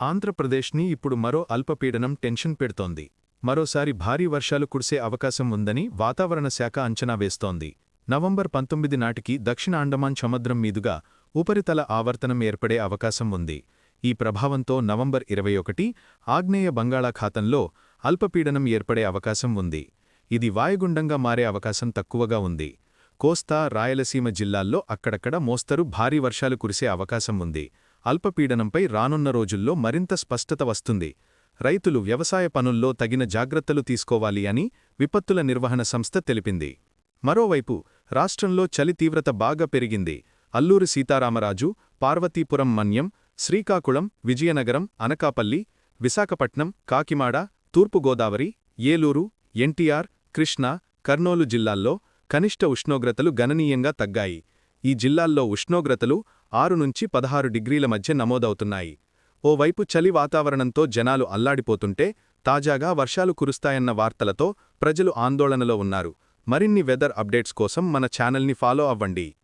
ఆంధ్రప్రదేశ్ని ఇప్పుడు మరో అల్పపీడనం టెన్షన్ పెడుతోంది. మరోసారి భారీ వర్షాలు కురిసే అవకాశం ఉందని వాతావరణ శాఖ అంచనా వేస్తోంది. నవంబర్ పంతొమ్మిది నాటికి దక్షిణ అండమాన్ సముద్రం మీదుగా ఉపరితల ఆవర్తనం ఏర్పడే అవకాశం ఉంది. ఈ ప్రభావంతో నవంబర్ ఇరవై ఒకటి ఆగ్నేయ బంగాళాఖాతంలో అల్పపీడనం ఏర్పడే అవకాశం ఉంది. ఇది వాయుగుండంగా మారే అవకాశం తక్కువగా ఉంది. కోస్తా రాయలసీమ జిల్లాల్లో అక్కడక్కడ మోస్తరు భారీ వర్షాలు కురిసే అవకాశం ఉంది. అల్పపీడనంపై రానున్న రోజుల్లో మరింత స్పష్టత వస్తుంది. రైతులు వ్యవసాయ పనుల్లో తగిన జాగ్రత్తలు తీసుకోవాలి అని విపత్తుల నిర్వహణ సంస్థ తెలిపింది. మరోవైపు రాష్ట్రంలో చలి తీవ్రత బాగా పెరిగింది. అల్లూరి సీతారామరాజు పార్వతీపురం మన్యం శ్రీకాకుళం విజయనగరం అనకాపల్లి విశాఖపట్నం కాకిమాడ తూర్పుగోదావరి ఏలూరు ఎన్టీఆర్ కృష్ణా కర్నూలు జిల్లాల్లో కనిష్ట ఉష్ణోగ్రతలు గణనీయంగా తగ్గాయి. ఈ జిల్లాల్లో ఉష్ణోగ్రతలు ఆరు నుంచి పదహారు డిగ్రీల మధ్య నమోదవుతున్నాయి. ఓవైపు చలి వాతావరణంతో జనాలు అల్లాడిపోతుంటే తాజాగా వర్షాలు కురుస్తాయన్న వార్తలతో ప్రజలు ఆందోళనలో ఉన్నారు. మరిన్ని వెదర్ అప్డేట్స్ కోసం మన ఛానల్ని ఫాలో అవ్వండి.